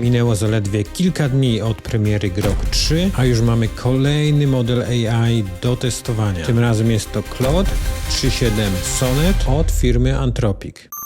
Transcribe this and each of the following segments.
Minęło zaledwie kilka dni od premiery Grok 3, a już mamy kolejny model AI do testowania. Tym razem jest to Claude 3.7 Sonnet od firmy Anthropic.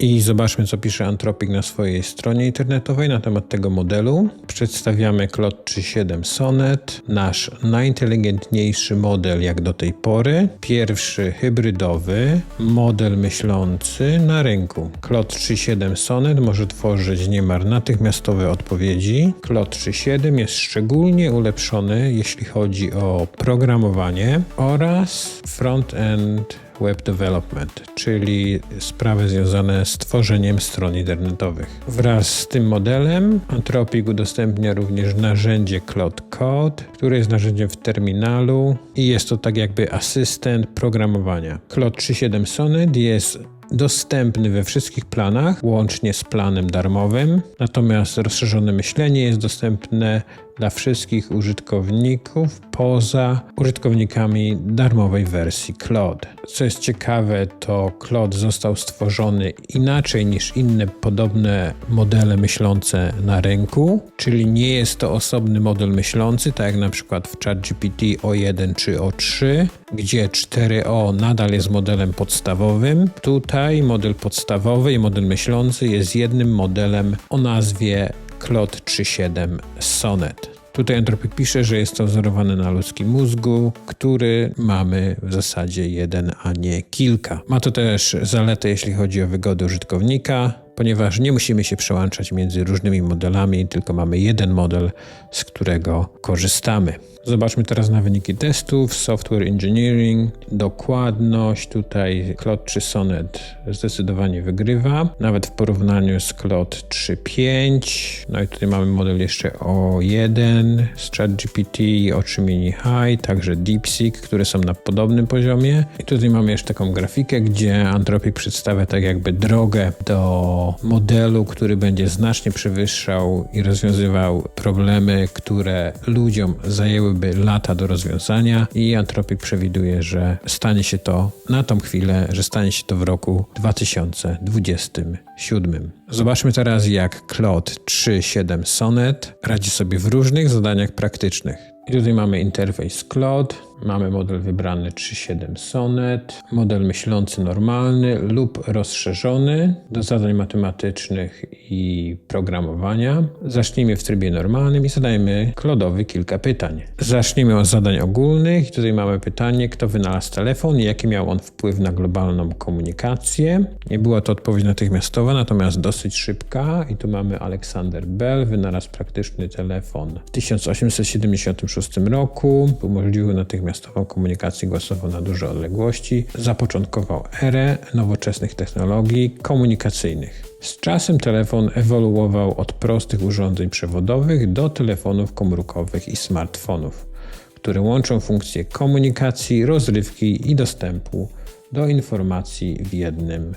I zobaczmy, co pisze Anthropic na swojej stronie internetowej na temat tego modelu. Przedstawiamy Claude 3.7 Sonnet, nasz najinteligentniejszy model jak do tej pory. Pierwszy hybrydowy model myślący na rynku. Claude 3.7 Sonnet może tworzyć niemal natychmiastowe odpowiedzi. Claude 3.7 jest szczególnie ulepszony, jeśli chodzi o programowanie oraz front-end Web Development, czyli sprawy związane z tworzeniem stron internetowych. Wraz z tym modelem Anthropic udostępnia również narzędzie Cloud Code, które jest narzędziem w terminalu i jest to tak jakby asystent programowania. Cloud 3.7 Sonnet jest dostępny we wszystkich planach, łącznie z planem darmowym, natomiast rozszerzone myślenie jest dostępne dla wszystkich użytkowników poza użytkownikami darmowej wersji Claude. Co jest ciekawe, to Claude został stworzony inaczej niż inne podobne modele myślące na rynku, czyli nie jest to osobny model myślący, tak jak na przykład w ChatGPT O1 czy O3, gdzie 4O nadal jest modelem podstawowym. Tutaj model podstawowy i model myślący jest jednym modelem o nazwie Claude 3.7 Sonnet. Tutaj Anthropic pisze, że jest to wzorowane na ludzkim mózgu, który mamy w zasadzie jeden, a nie kilka. Ma to też zaletę, jeśli chodzi o wygodę użytkownika, ponieważ nie musimy się przełączać między różnymi modelami, tylko mamy jeden model, z którego korzystamy. Zobaczmy teraz na wyniki testów. Software Engineering, dokładność. Tutaj Cloud 3 Sonnet zdecydowanie wygrywa, nawet w porównaniu z Cloud 3.5. No i tutaj mamy model jeszcze O1 z ChatGPT, O3 Mini High, także DeepSeek, które są na podobnym poziomie. I tutaj mamy jeszcze taką grafikę, gdzie Anthropic przedstawia tak jakby drogę do modelu, który będzie znacznie przewyższał i rozwiązywał problemy, które ludziom zajęłyby lata do rozwiązania i Anthropic przewiduje, że stanie się to na tą chwilę, że stanie się to w roku 2027. Zobaczmy teraz jak Claude 3.7 Sonnet radzi sobie w różnych zadaniach praktycznych. I tutaj mamy interfejs Claude, mamy model wybrany 3.7 Sonnet, model myślący normalny lub rozszerzony do zadań matematycznych i programowania. Zacznijmy w trybie normalnym i zadajmy Claude'owi kilka pytań. Zacznijmy od zadań ogólnych i tutaj mamy pytanie, kto wynalazł telefon i jaki miał on wpływ na globalną komunikację. Nie była to odpowiedź natychmiastowa, natomiast dosyć szybka i tu mamy Alexander Bell, wynalazł praktyczny telefon w 1876 roku, umożliwił natychmiastową komunikację głosową na duże odległości, zapoczątkował erę nowoczesnych technologii komunikacyjnych. Z czasem telefon ewoluował od prostych urządzeń przewodowych do telefonów komórkowych i smartfonów, które łączą funkcje komunikacji, rozrywki i dostępu do informacji w jednym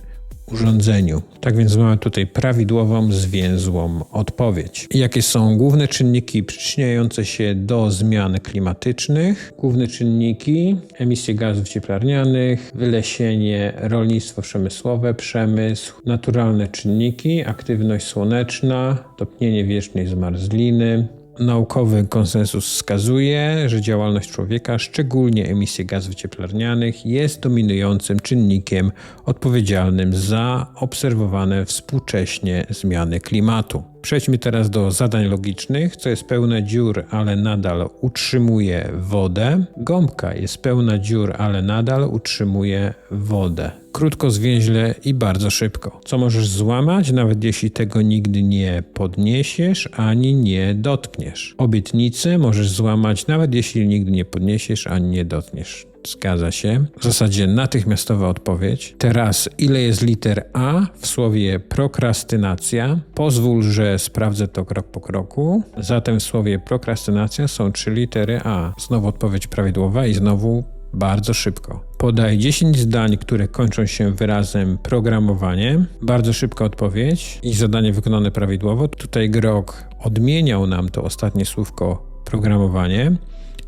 urządzeniu. Tak więc mamy tutaj prawidłową, zwięzłą odpowiedź. Jakie są główne czynniki przyczyniające się do zmian klimatycznych? Główne czynniki: emisje gazów cieplarnianych, wylesienie, rolnictwo przemysłowe, przemysł, naturalne czynniki, aktywność słoneczna, topnienie wiecznej zmarzliny, Naukowy konsensus wskazuje, że działalność człowieka, szczególnie emisje gazów cieplarnianych, jest dominującym czynnikiem odpowiedzialnym za obserwowane współcześnie zmiany klimatu. Przejdźmy teraz do zadań logicznych, co jest pełne dziur, ale nadal utrzymuje wodę. Gąbka jest pełna dziur, ale nadal utrzymuje wodę. Krótko, zwięźle i bardzo szybko. Co możesz złamać, nawet jeśli tego nigdy nie podniesiesz ani nie dotkniesz. Obietnicę możesz złamać, nawet jeśli nigdy nie podniesiesz ani nie dotkniesz. Zgadza się. W zasadzie natychmiastowa odpowiedź. Teraz, ile jest liter A w słowie prokrastynacja? Pozwól, że sprawdzę to krok po kroku. Zatem w słowie prokrastynacja są trzy litery A. Znowu odpowiedź prawidłowa i znowu bardzo szybko. Podaj 10 zdań, które kończą się wyrazem programowanie. Bardzo szybka odpowiedź i zadanie wykonane prawidłowo. Tutaj Grok odmieniał nam to ostatnie słówko programowanie.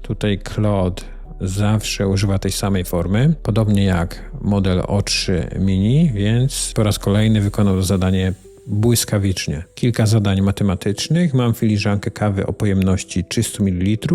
Tutaj Claude zawsze używa tej samej formy, podobnie jak model O3 Mini, więc po raz kolejny wykonał zadanie błyskawicznie. Kilka zadań matematycznych. Mam filiżankę kawy o pojemności 300 ml.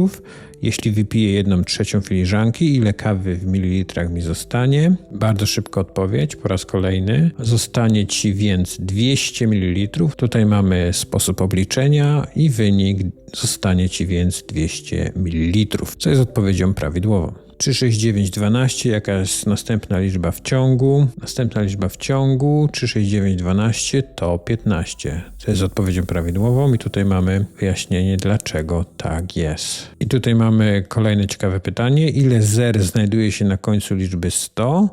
Jeśli wypiję jedną trzecią filiżanki, ile kawy w mililitrach mi zostanie? Bardzo szybko odpowiedź, po raz kolejny. Zostanie Ci więc 200 ml. Tutaj mamy sposób obliczenia i wynik zostanie Ci więc 200 ml, co jest odpowiedzią prawidłową. 36912, jaka jest następna liczba w ciągu? Następna liczba w ciągu 36912 to 15. To jest odpowiedzią prawidłową i tutaj mamy wyjaśnienie dlaczego tak jest. I tutaj mamy kolejne ciekawe pytanie. Ile zer znajduje się na końcu liczby 100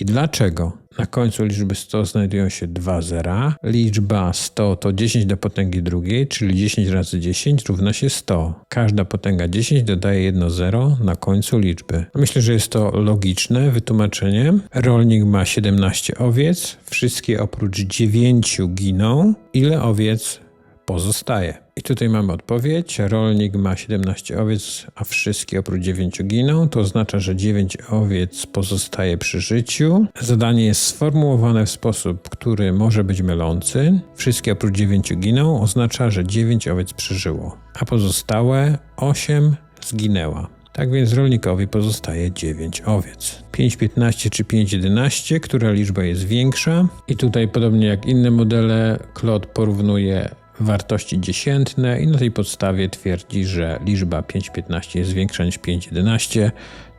i dlaczego? Na końcu liczby 100 znajdują się dwa zera. Liczba 100 to 10 do potęgi drugiej, czyli 10 razy 10 równa się 100. Każda potęga 10 dodaje jedno zero na końcu liczby. Myślę, że jest to logiczne wytłumaczenie. Rolnik ma 17 owiec, wszystkie oprócz 9 giną. Ile owiec pozostaje? I tutaj mamy odpowiedź. Rolnik ma 17 owiec, a wszystkie oprócz 9 giną. To oznacza, że 9 owiec pozostaje przy życiu. Zadanie jest sformułowane w sposób, który może być mylący. Wszystkie oprócz 9 giną oznacza, że 9 owiec przeżyło, a pozostałe 8 zginęła. Tak więc rolnikowi pozostaje 9 owiec. 5,15 czy 5,11, która liczba jest większa? I tutaj, podobnie jak inne modele, Claude porównuje wartości dziesiętne i na tej podstawie twierdzi, że liczba 5,15 jest większa niż 5,11,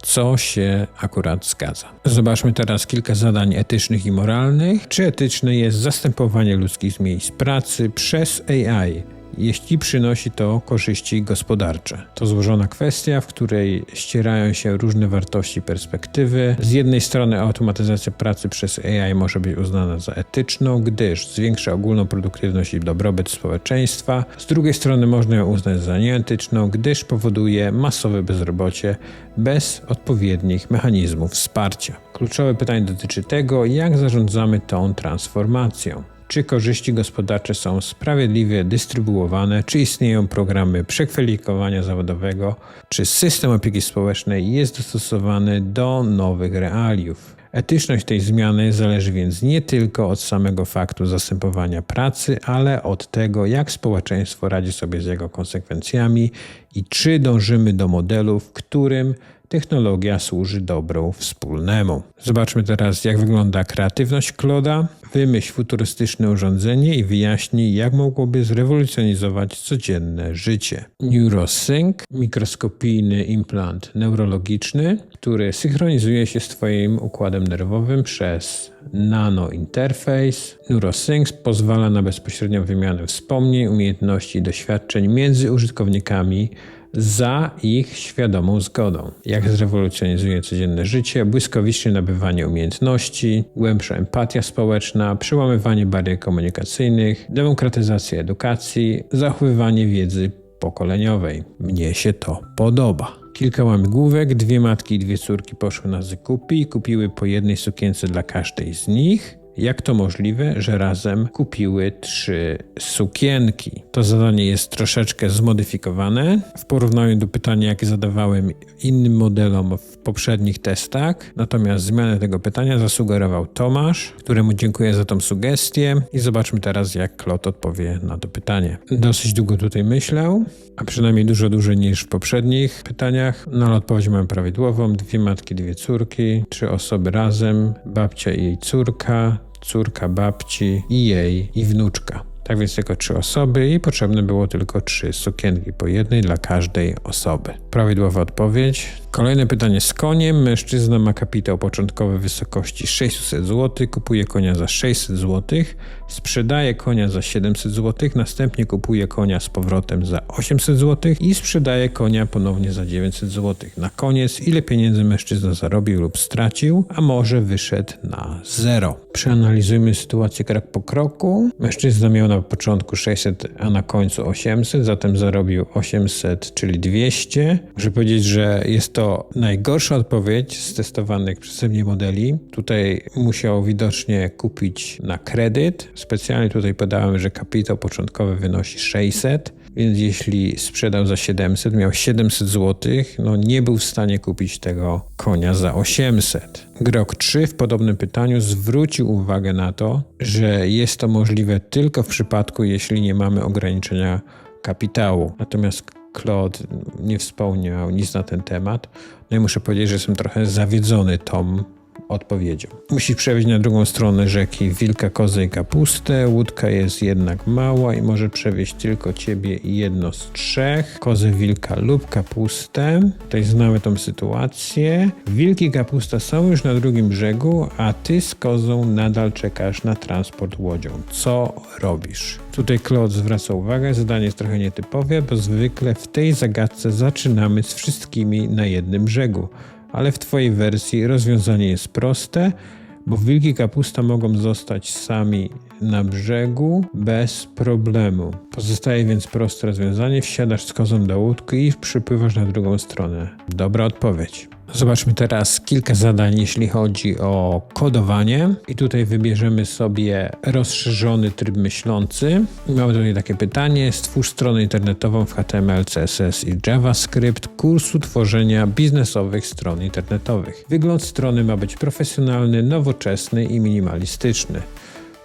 co się akurat zgadza. Zobaczmy teraz kilka zadań etycznych i moralnych. Czy etyczne jest zastępowanie ludzkich miejsc pracy przez AI? Jeśli przynosi to korzyści gospodarcze. To złożona kwestia, w której ścierają się różne wartości perspektywy. Z jednej strony automatyzacja pracy przez AI może być uznana za etyczną, gdyż zwiększa ogólną produktywność i dobrobyt społeczeństwa. Z drugiej strony można ją uznać za nieetyczną, gdyż powoduje masowe bezrobocie bez odpowiednich mechanizmów wsparcia. Kluczowe pytanie dotyczy tego, jak zarządzamy tą transformacją czy korzyści gospodarcze są sprawiedliwie dystrybuowane, czy istnieją programy przekwalifikowania zawodowego, czy system opieki społecznej jest dostosowany do nowych realiów. Etyczność tej zmiany zależy więc nie tylko od samego faktu zastępowania pracy, ale od tego, jak społeczeństwo radzi sobie z jego konsekwencjami i czy dążymy do modelu, w którym technologia służy dobru wspólnemu. Zobaczmy teraz, jak wygląda kreatywność Kloda. Wymyśl futurystyczne urządzenie i wyjaśnij, jak mogłoby zrewolucjonizować codzienne życie. NeuroSync, mikroskopijny implant neurologiczny, który synchronizuje się z Twoim układem nerwowym przez nanointerfejs. NeuroSync pozwala na bezpośrednią wymianę wspomnień, umiejętności i doświadczeń między użytkownikami za ich świadomą zgodą. Jak zrewolucjonizuje codzienne życie, błyskawiczne nabywanie umiejętności, głębsza empatia społeczna, przełamywanie barier komunikacyjnych, demokratyzacja edukacji, zachowywanie wiedzy pokoleniowej. Mnie się to podoba. Kilka łamigłówek, dwie matki i dwie córki poszły na zakupy i kupiły po jednej sukience dla każdej z nich. Jak to możliwe, że razem kupiły trzy sukienki? To zadanie jest troszeczkę zmodyfikowane w porównaniu do pytania, jakie zadawałem innym modelom w poprzednich testach. Natomiast zmianę tego pytania zasugerował Tomasz, któremu dziękuję za tą sugestię i zobaczmy teraz, jak Klot odpowie na to pytanie. Dosyć długo tutaj myślał, a przynajmniej dużo dłużej niż w poprzednich pytaniach, no ale odpowiedź mam prawidłową. Dwie matki, dwie córki, trzy osoby razem, babcia i jej córka, córka babci i jej i wnuczka. Tak więc tylko trzy osoby i potrzebne było tylko trzy sukienki, po jednej dla każdej osoby. Prawidłowa odpowiedź. Kolejne pytanie z koniem. Mężczyzna ma kapitał początkowy w wysokości 600 zł, kupuje konia za 600 zł, sprzedaje konia za 700 zł, następnie kupuje konia z powrotem za 800 zł i sprzedaje konia ponownie za 900 zł. Na koniec, ile pieniędzy mężczyzna zarobił lub stracił, a może wyszedł na zero. Przeanalizujmy sytuację krok po kroku. Mężczyzna miał na początku 600, a na końcu 800, zatem zarobił 800, czyli 200. Muszę powiedzieć, że jest to najgorsza odpowiedź z testowanych przeze mnie modeli. Tutaj musiał widocznie kupić na kredyt. Specjalnie tutaj podałem, że kapitał początkowy wynosi 600. więc jeśli sprzedał za 700, miał 700 zł, no nie był w stanie kupić tego konia za 800. Grok 3 w podobnym pytaniu zwrócił uwagę na to, że jest to możliwe tylko w przypadku, jeśli nie mamy ograniczenia kapitału. Natomiast Claude nie wspomniał nic na ten temat. No i muszę powiedzieć, że jestem trochę zawiedzony tą odpowiedzią. Musisz przewieźć na drugą stronę rzeki wilka, kozę i kapustę. Łódka jest jednak mała i może przewieźć tylko ciebie i jedno z trzech. Kozę, wilka lub kapustę. Tutaj znamy tą sytuację. Wilki i kapusta są już na drugim brzegu, a ty z kozą nadal czekasz na transport łodzią. Co robisz? Tutaj Claude zwraca uwagę, zadanie jest trochę nietypowe, bo zwykle w tej zagadce zaczynamy z wszystkimi na jednym brzegu ale w Twojej wersji rozwiązanie jest proste, bo wilki kapusta mogą zostać sami na brzegu bez problemu. Pozostaje więc proste rozwiązanie: wsiadasz z kozą do łódki i przypływasz na drugą stronę. Dobra odpowiedź. Zobaczmy teraz kilka zadań, jeśli chodzi o kodowanie. I tutaj wybierzemy sobie rozszerzony tryb myślący. Mamy tutaj takie pytanie: stwórz stronę internetową w HTML, CSS i JavaScript kursu tworzenia biznesowych stron internetowych. Wygląd strony ma być profesjonalny, nowoczesny i minimalistyczny.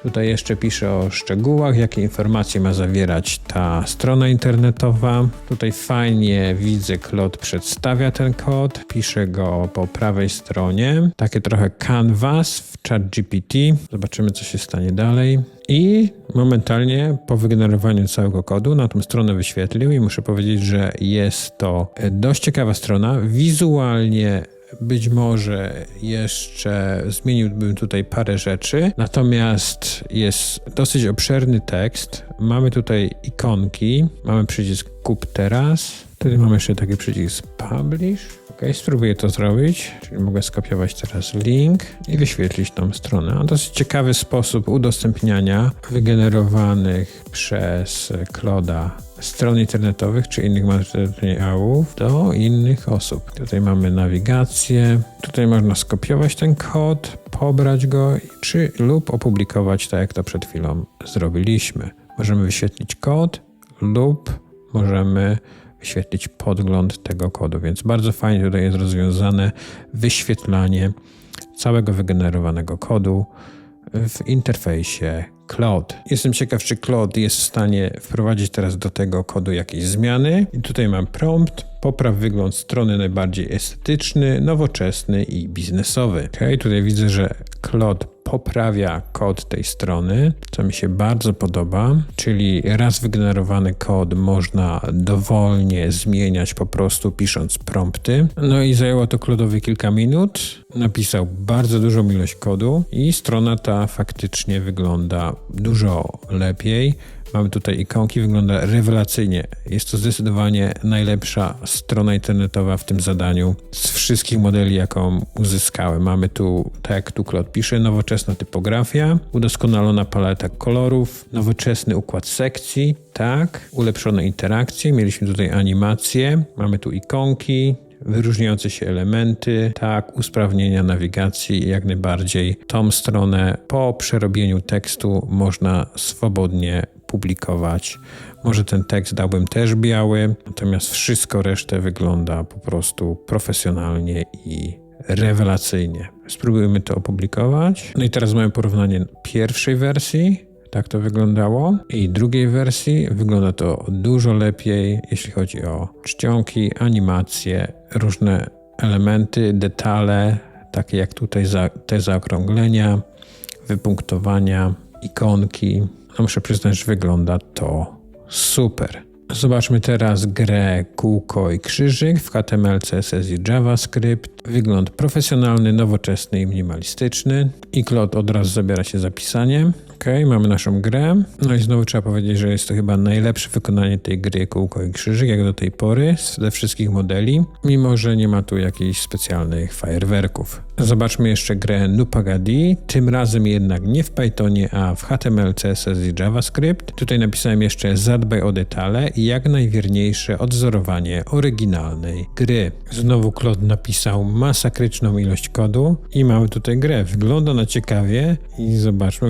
Tutaj jeszcze pisze o szczegółach, jakie informacje ma zawierać ta strona internetowa. Tutaj fajnie widzę, Klot przedstawia ten kod, pisze go po prawej stronie. Takie trochę canvas w ChatGPT. Zobaczymy, co się stanie dalej. I momentalnie po wygenerowaniu całego kodu na tą stronę wyświetlił i muszę powiedzieć, że jest to dość ciekawa strona. Wizualnie być może jeszcze zmieniłbym tutaj parę rzeczy, natomiast jest dosyć obszerny tekst. Mamy tutaj ikonki, mamy przycisk kup teraz. Wtedy mamy jeszcze taki przycisk publish. Ok, spróbuję to zrobić, czyli mogę skopiować teraz link i wyświetlić tą stronę. A dosyć ciekawy sposób udostępniania wygenerowanych przez Kloda stron internetowych czy innych materiałów do innych osób. Tutaj mamy nawigację, tutaj można skopiować ten kod, pobrać go czy lub opublikować tak jak to przed chwilą zrobiliśmy. Możemy wyświetlić kod lub możemy wyświetlić podgląd tego kodu, więc bardzo fajnie tutaj jest rozwiązane wyświetlanie całego wygenerowanego kodu w interfejsie Cloud. Jestem ciekaw, czy Cloud jest w stanie wprowadzić teraz do tego kodu jakieś zmiany. I tutaj mam prompt, popraw wygląd strony najbardziej estetyczny, nowoczesny i biznesowy. Ok, tutaj widzę, że Cloud poprawia kod tej strony, co mi się bardzo podoba, czyli raz wygenerowany kod można dowolnie zmieniać po prostu pisząc prompty. No i zajęło to Klodowi kilka minut. Napisał bardzo dużą ilość kodu i strona ta faktycznie wygląda dużo lepiej. Mamy tutaj ikonki, wygląda rewelacyjnie. Jest to zdecydowanie najlepsza strona internetowa w tym zadaniu z wszystkich modeli, jaką uzyskałem. Mamy tu, tak jak tu Klot pisze, nowoczesna typografia, udoskonalona paleta kolorów, nowoczesny układ sekcji, tak, ulepszone interakcje, mieliśmy tutaj animacje, mamy tu ikonki, wyróżniające się elementy, tak, usprawnienia nawigacji jak najbardziej. Tą stronę po przerobieniu tekstu można swobodnie publikować. Może ten tekst dałbym też biały, natomiast wszystko resztę wygląda po prostu profesjonalnie i rewelacyjnie. Spróbujmy to opublikować. No i teraz mamy porównanie pierwszej wersji tak to wyglądało. I drugiej wersji wygląda to dużo lepiej, jeśli chodzi o czcionki, animacje, różne elementy, detale, takie jak tutaj za, te zaokrąglenia, wypunktowania, ikonki. Muszę przyznać, że wygląda to super. Zobaczmy teraz grę kółko i krzyżyk w HTML, CSS i JavaScript. Wygląd profesjonalny, nowoczesny i minimalistyczny. I Klot od razu zabiera się za pisanie. Ok, mamy naszą grę. No i znowu trzeba powiedzieć, że jest to chyba najlepsze wykonanie tej gry kółko i krzyżyk jak do tej pory ze wszystkich modeli, mimo że nie ma tu jakichś specjalnych fajerwerków. Zobaczmy jeszcze grę Nupagadi, tym razem jednak nie w Pythonie, a w HTML, CSS i JavaScript. Tutaj napisałem jeszcze zadbaj o detale i jak najwierniejsze odwzorowanie oryginalnej gry. Znowu Claude napisał masakryczną ilość kodu i mamy tutaj grę. Wygląda na ciekawie i zobaczmy,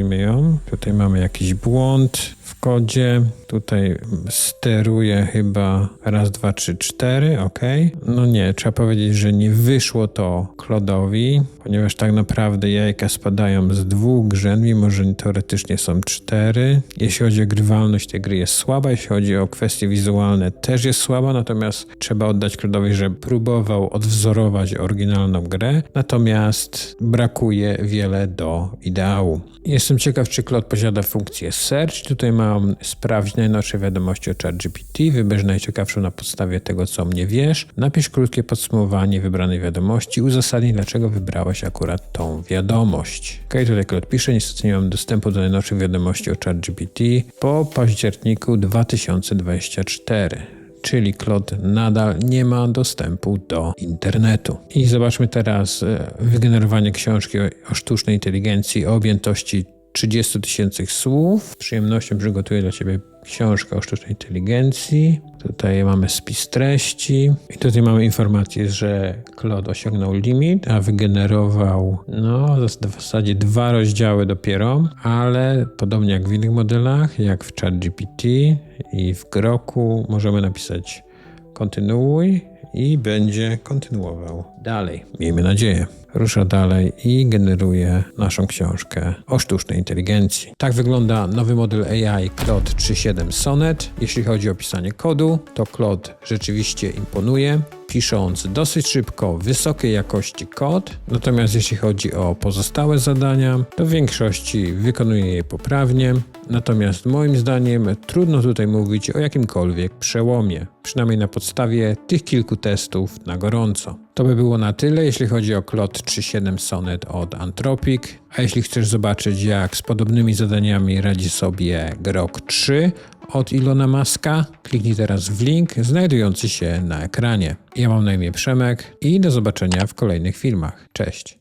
wystartujmy ją. Tutaj mamy jakiś błąd w kodzie. Tutaj steruję chyba raz, dwa, trzy, cztery, ok. No nie, trzeba powiedzieć, że nie wyszło to Klodowi, ponieważ tak naprawdę jajka spadają z dwóch grzęd, mimo że teoretycznie są cztery. Jeśli chodzi o grywalność tej gry jest słaba, jeśli chodzi o kwestie wizualne też jest słaba, natomiast trzeba oddać Klodowi, że próbował odwzorować oryginalną grę, natomiast brakuje wiele do ideału. Jestem ciekaw, czy Klod posiada funkcję Search. Tutaj mam sprawdzić najnowsze wiadomości o ChatGPT. Wybierz najciekawszą na podstawie tego, co mnie wiesz. Napisz krótkie podsumowanie wybranej wiadomości. Uzasadnij, dlaczego wybrałeś akurat tą wiadomość. Ok, tutaj Klod pisze. Niestety nie mam dostępu do najnowszych wiadomości o ChatGPT po październiku 2024 czyli Claude nadal nie ma dostępu do internetu. I zobaczmy teraz e, wygenerowanie książki o sztucznej inteligencji o objętości 30 tysięcy słów. Z przyjemnością przygotuję dla Ciebie książkę o sztucznej inteligencji. Tutaj mamy spis treści i tutaj mamy informację, że Claude osiągnął limit, a wygenerował no w zasadzie dwa rozdziały dopiero, ale podobnie jak w innych modelach, jak w ChatGPT i w Groku możemy napisać kontynuuj i będzie kontynuował dalej. Miejmy nadzieję. Rusza dalej i generuje naszą książkę o sztucznej inteligencji. Tak wygląda nowy model AI Claude 3.7 Sonnet. Jeśli chodzi o pisanie kodu, to Claude rzeczywiście imponuje pisząc dosyć szybko, wysokiej jakości kod, natomiast jeśli chodzi o pozostałe zadania, to w większości wykonuje je poprawnie, natomiast moim zdaniem trudno tutaj mówić o jakimkolwiek przełomie, przynajmniej na podstawie tych kilku testów na gorąco. To by było na tyle, jeśli chodzi o Claude 3.7 Sonnet od Anthropic, a jeśli chcesz zobaczyć jak z podobnymi zadaniami radzi sobie Grok 3 od Ilona Maska, kliknij teraz w link znajdujący się na ekranie. Ja mam na imię Przemek i do zobaczenia w kolejnych filmach. Cześć!